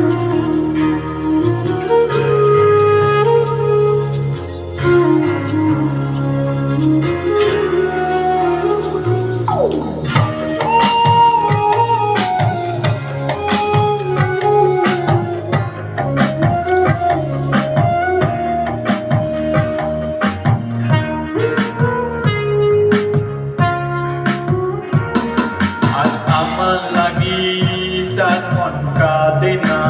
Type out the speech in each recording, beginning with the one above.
আজ না।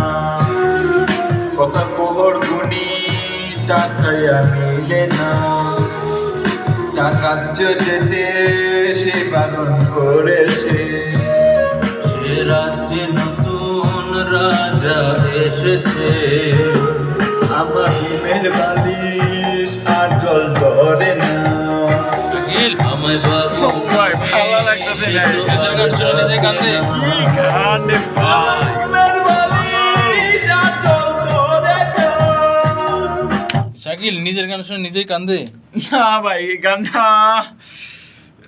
কত পোহর গুনি টাকায়া মিলে না। রাজ্য যেতে সে বারণ করেছে। সে রাজ্যে নতুন রাজা এসেছে। আমার ঘুমের বালিশ আর জল ধরে না। আমায় ভালো লাগতেছে গান শাকিল নিজের গান শুনে নিজেই কান্দে? না ভাই, এই গানটা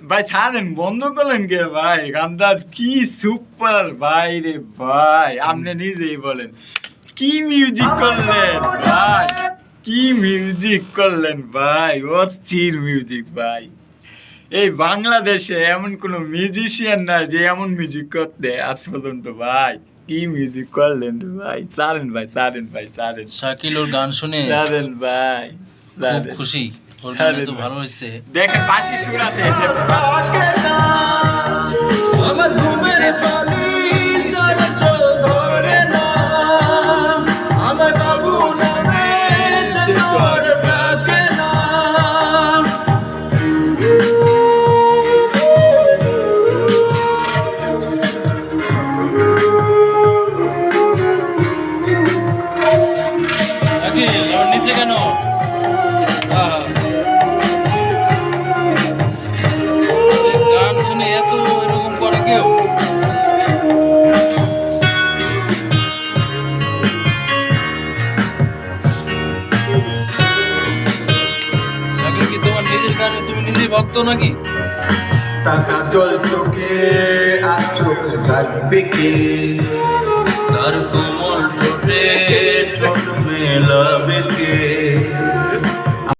ভাই ছাড়েন, বন্ধ করলেন কে ভাই? গানটা কি সুপার ভাই রে ভাই, আপনি নিজেই বলেন। কি মিউজিক করলেন ভাই? কি মিউজিক করলেন ভাই? অস্থির মিউজিক ভাই। এই বাংলাদেশে এমন কোনো মিউজিশিয়ান নাই যে এমন মিউজিক করতে আজ পর্যন্ত ভাই। কি মিউজিক করলেন ভাই ছাড়েন ভাই ছাড়েন ভাই ছাড়েন শাকিল ওর গান শুনে ছাড়েন ভাই খুব খুশি। ওর গান তো ভালো হয়েছে। দেখেন বাসি সুর আছে। আমার ঘুমের বালিশ আগে ওর নিচে কেন? গান শুনে এত এরকম করে কেউ? কি তোমার নিজের গানে তুমি নিজেই ভক্ত নাকি? টাকা জল চোখে আর চোখ থাকবে কে? তার কোমল ঠোঁটে ঠোঁট মেলা